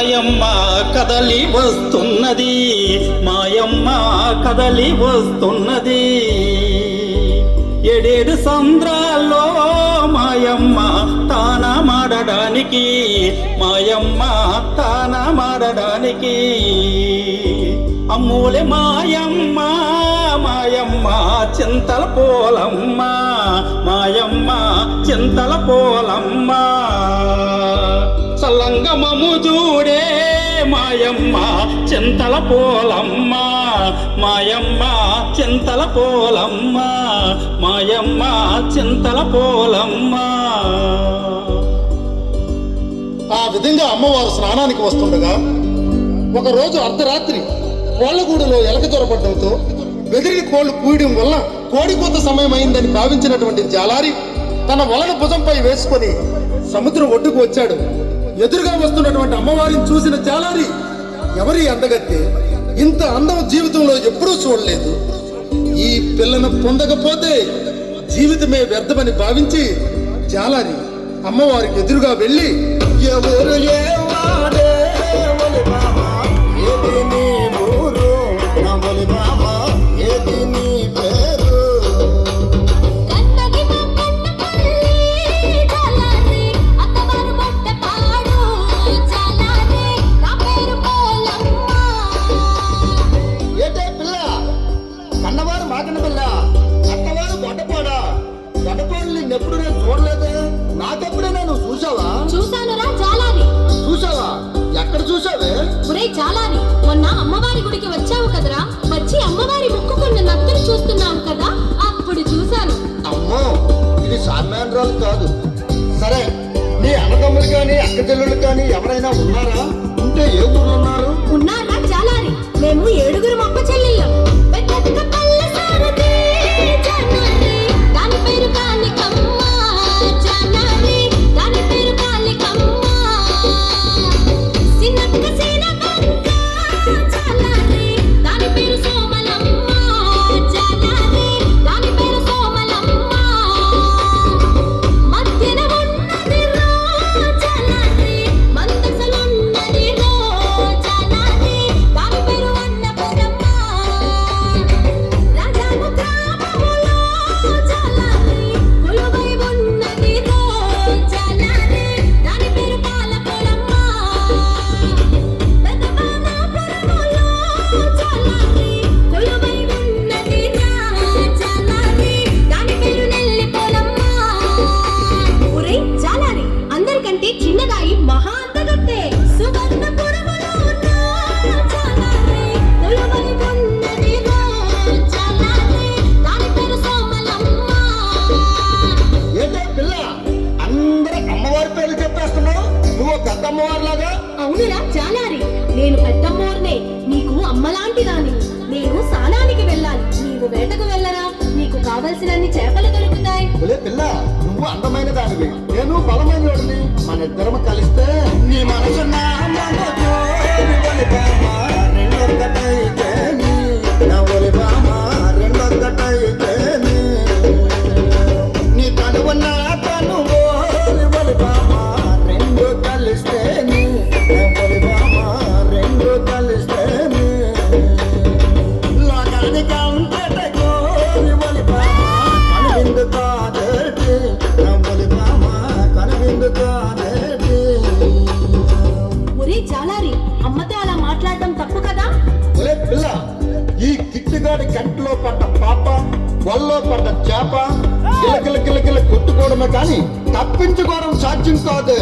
మాయమ్మ కదలి వస్తున్నది. మాయమ్మ కదలి వస్తున్నది. ఎడేడు సంద్రాల్లో మాయమ్మ తాన మాడడానికి మాయమ్మ తాన మాడడానికి అమ్ములే మాయమ్మ మాయమ్మ చింతల పోలమ్మ. మాయమ్మ చింతల పోలమ్మ. సలంగమము చూడే మాయమ్మ చింతల పోలమ్మ. మాయమ్మ చింతల పోలమ్మ. మాయమ్మ చింతల పోలమ్మ. ఆ విధంగా అమ్మవారు స్నానానికి వస్తుండగా ఒకరోజు అర్ధరాత్రి కోళ్ళగూడులో ఎలక దొరపడంతో బెదిరిని కోళ్ళు కూయడం వల్ల కోడికోత సమయం అయిందని భావించినటువంటి జాలారి తన వలన భుజంపై వేసుకొని సముద్రం ఒడ్డుకు వచ్చాడు. ఎదురుగా వస్తున్నటువంటి అమ్మవారిని చూసిన జాలారి ఎవరి అందగత్తే ఇంత అందం జీవితంలో ఎప్పుడూ చూడలేదు. ఈ పిల్లను పొందకపోతే జీవితమే వ్యర్థమని భావించి జాలారి అమ్మవారికి ఎదురుగా వెళ్ళి ఎవరు ఏ మాకన పిల్ల. అక్కవారు గొడ్డపోడా గొడ్డపోడు నిన్నెప్పుడు నేను చూడలేదే. నాకెప్పుడైనా నువ్వు చూసావా? చూశానురా జాలారి చూసావా? ఎక్కడ చూసావే? ఒరే జాలారి మొన్న అమ్మవారి గుడికి వచ్చావు కదరా? వచ్చి అమ్మవారి ముక్కుకున్న నత్తులు చూస్తున్నావు కదా అప్పుడు చూశాను. అమ్మో ఇది సామాన్యురాలు కాదు. సరే నీ అన్నదమ్ములు కానీ అక్క చెల్లెళ్ళు కానీ ఎవరైనా ఉన్నారా? ఉంటే ఏ ఊరు ఉన్నారు? ఉన్నారా జాలారి మేము ఏడుగురు అక్క చెల్లెళ్ళం నువ్వు పెద్ద అమ్మవారిలాగా అవునురా జాలారి నేను పెద్దమ్మోర్నే నీకు అమ్మలాంటి దాని నేను స్నానానికి వెళ్ళాలి. నీవు వేటకు వెళ్ళరా. నీకు కావలసినన్ని చేపలు దొరుకుతాయి. ఒలే పిల్ల నువ్వు అందమైన దానివి. నేను బలమైన వాడిని. మన ఇద్దరం కలిస్తే నీ మనసు నా మనసు పిల్లాడి కంటిలో పడ్డ పాప వల్లో పడ్డ చేప గిలగిల గిలగిల కొట్టుకోవడమే కానీ తప్పించుకోవడం సాధ్యం కాదు.